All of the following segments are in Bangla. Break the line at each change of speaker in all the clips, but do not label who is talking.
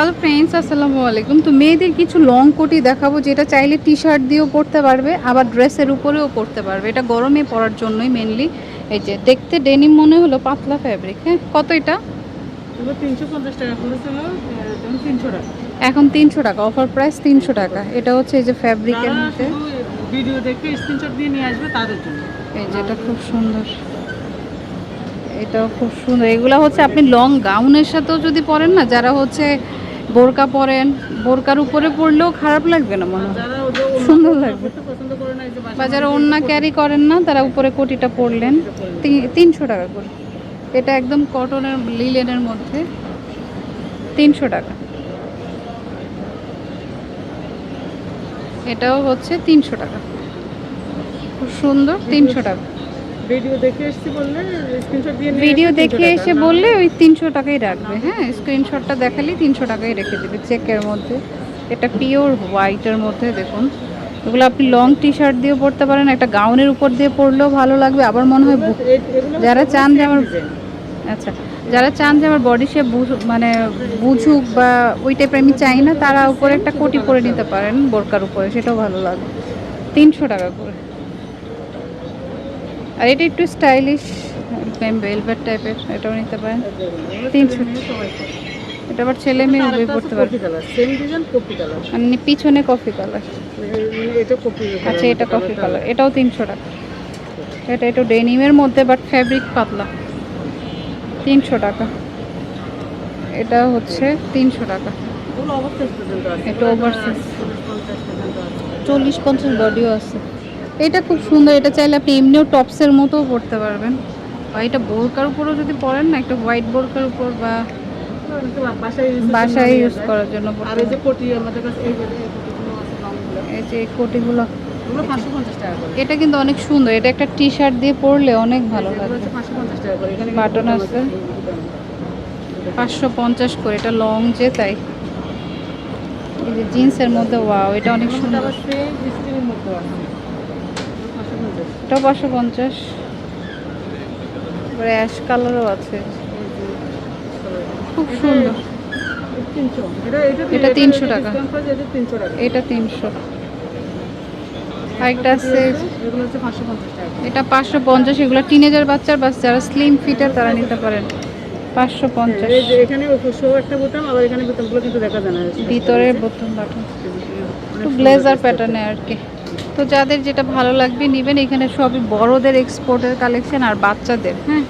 হ্যালো ফ্রেন্ডস আসসালামু আলাইকুম। তো মেয়েদের কিছু লং কোটি দেখাবো যেটা চাইলে টি শার্ট দিয়েও পরতে পারবে আবার ড্রেসের উপরেও পরতে পারবে। এটা গরমে পরার জন্যই মেনলি এই যে দেখতে ডেনিম মনে হলো পাতলা ফ্যাব্রিক হ্যাঁ? কত এটা?
এখন তিনশো টাকা।
এখন তিনশো টাকা অফার প্রাইস তিনশো টাকা। এটা হচ্ছে এই যে ফ্যাব্রিকের মধ্যে।
ভিডিও দেখে স্ক্রিনশট দিয়ে নিয়ে আসবে তাদের জন্য।
এই যে এটা খুব সুন্দর। এটাও খুব সুন্দর। এগুলো হচ্ছে আপনি লং গাউনের সাথেও যদি পরেন না যারা হচ্ছে বোরকা পরেন, বোরকার উপরে পড়লেও খারাপ লাগবে না মনে সুন্দর লাগবে। বা যারা অন্য ক্যারি করেন না, তারা উপরে কোটিটা পরলেন। তিনশো টাকা করে। এটা একদম কটনের লিলেনের মধ্যে। তিনশো টাকা। এটাও হচ্ছে তিনশো টাকা। খুব সুন্দর, তিনশো টাকা।
ভিডিও দেখে এসেছি বললে স্ক্রিনশট দিয়ে
ভিডিও দেখে এসে বললে ওই তিনশো টাকাই রাখবে। হ্যাঁ স্ক্রিনশটটা দেখালেই তিনশো টাকাই রেখে দেবে চেকের মধ্যে। এটা পিওর হোয়াইটের মধ্যে দেখুন। এগুলো আপনি লং টি শার্ট দিয়ে পরতে পারেন একটা গাউনের উপর দিয়ে পরলেও ভালো লাগবে। আবার মনে হয় যারা চান যে আমার আচ্ছা যারা চান যে আমার বডি শেপ মানে বুঝুক বা ওই টাইপের আমি চাই না তারা উপরে একটা কোটি পরে নিতে পারেন বোরকার উপরে সেটাও ভালো লাগবে। তিনশো টাকা করে। আর এটা একটু স্টাইলিশ ভেলভেট টাইপের এটাও নিতে পারেন। তিনশো।
পরে।
এটা আবার ছেলে মেয়ে উভয় পড়তে মানে পিছনে কফি কালার। আচ্ছা এটা কফি কালার। এটাও তিনশো টাকা। এটা একটু ডেনিমের মধ্যে বাট ফ্যাব্রিক পাতলা। তিনশো টাকা। এটা হচ্ছে তিনশো টাকা।
ওগুলো ওভারসাইজ চল্লিশ পঞ্চাশ
বডিও আছে। এটা খুব সুন্দর এটা চাইলে আপনি এমনিও টপসের মতোও পরতে পারবেন। বা এটা বোরকার উপরেও যদি পরেন না একটা হোয়াইট বোরকার উপর বা
বাসায়
ইউজ করার জন্য
আর এই যে কোটি আমাদের কাছে এই যে এই কোটিগুলো।
যে এটা কিন্তু অনেক সুন্দর এটা একটা টি শার্ট দিয়ে পরলে অনেক ভালো বাটন আছে। পাঁচশো পঞ্চাশ করে এটা লং যে তাই। এই যে জিন্সের মধ্যে ওয়াও এটা অনেক সুন্দর
আবার same স্ক্রিনের মধ্যে আছে পাঁচশো পঞ্চাশ
এটাও পাঁচশো পঞ্চাশ। তারপরে অ্যাশ কালারও আছে। খুব সুন্দর।
এটা
এটা 300 টাকা।
তিনশো টাকা।
এটা তিনশো। আরেকটা আছে। এটা পাঁচশো পঞ্চাশ। এগুলো টিনেজার বাচ্চার বাচ্চা যারা স্লিম ফিটার তারা নিতে পারেন। পাঁচশো পঞ্চাশ।
এখানে একটা বোতাম আবার এখানে বোতামগুলো কিন্তু দেখা যায় না।
ভিতরের বোতাম বাটন ব্লেজার প্যাটার্নে আর কি। তো যাদের যেটা ভালো লাগবে নেবেন এখানে সবই বড়দের এক্সপোর্টের কালেকশন আর বাচ্চাদের হ্যাঁ?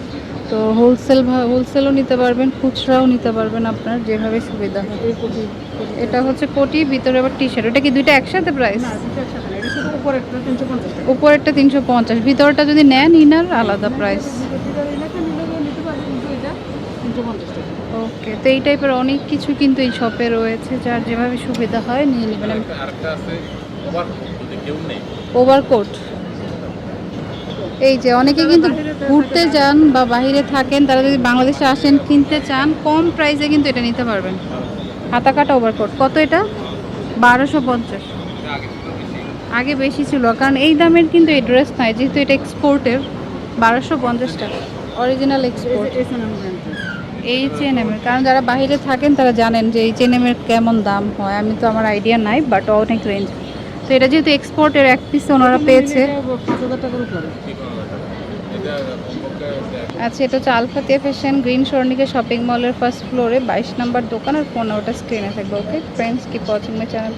তো হোলসেল হোলসেলও নিতে পারবেন খুচরাও নিতে পারবেন আপনার যেভাবে সুবিধা হয়। এটা হচ্ছে কোটি ভিতরে আবার টি শার্ট এটা কি দুইটা একসাথে প্রাইস উপরেরটা তিনশো পঞ্চাশ ভিতরটা যদি নেন ইনার আলাদা প্রাইস ওকে তো এই টাইপের অনেক কিছু কিন্তু এই শপে রয়েছে যার যেভাবে সুবিধা হয় নিয়ে নেবেন। ওভারকোট এই যে অনেকে কিন্তু ঘুরতে যান বা বাইরে থাকেন তারা যদি বাংলাদেশে আসেন কিনতে চান কম প্রাইসে কিন্তু এটা নিতে পারবেন। হাতা কাটা ওভারকোট কত এটা? বারোশো পঞ্চাশ। আগে বেশি ছিল কারণ এই দামের কিন্তু এই ড্রেস নাই যেহেতু এটা এক্সপোর্টের বারোশো পঞ্চাশ টাকা। অরিজিনাল এক্সপোর্ট
এই এসএনএম ব্র্যান্ডটা
এইচ এন এমের কারণ যারা বাইরে থাকেন তারা জানেন যে এইচ এন এমের কেমন দাম হয়। আমি তো আমার আইডিয়া নাই বাট অনেক রেঞ্জ তো এটা যেহেতু এক্সপোর্টের এক পিস ওনারা পেয়েছে। আচ্ছা এটা হচ্ছে আলফাতিয়া ফ্যাশন গ্রিন সর্ণিকে শপিং মলের ফার্স্ট ফ্লোরে বাইশ নাম্বার দোকান আর পনেরোটা স্ক্রিনে থাকবে ওকে ফ্রেন্ডস কি ওয়াচিং মাই চ্যানেল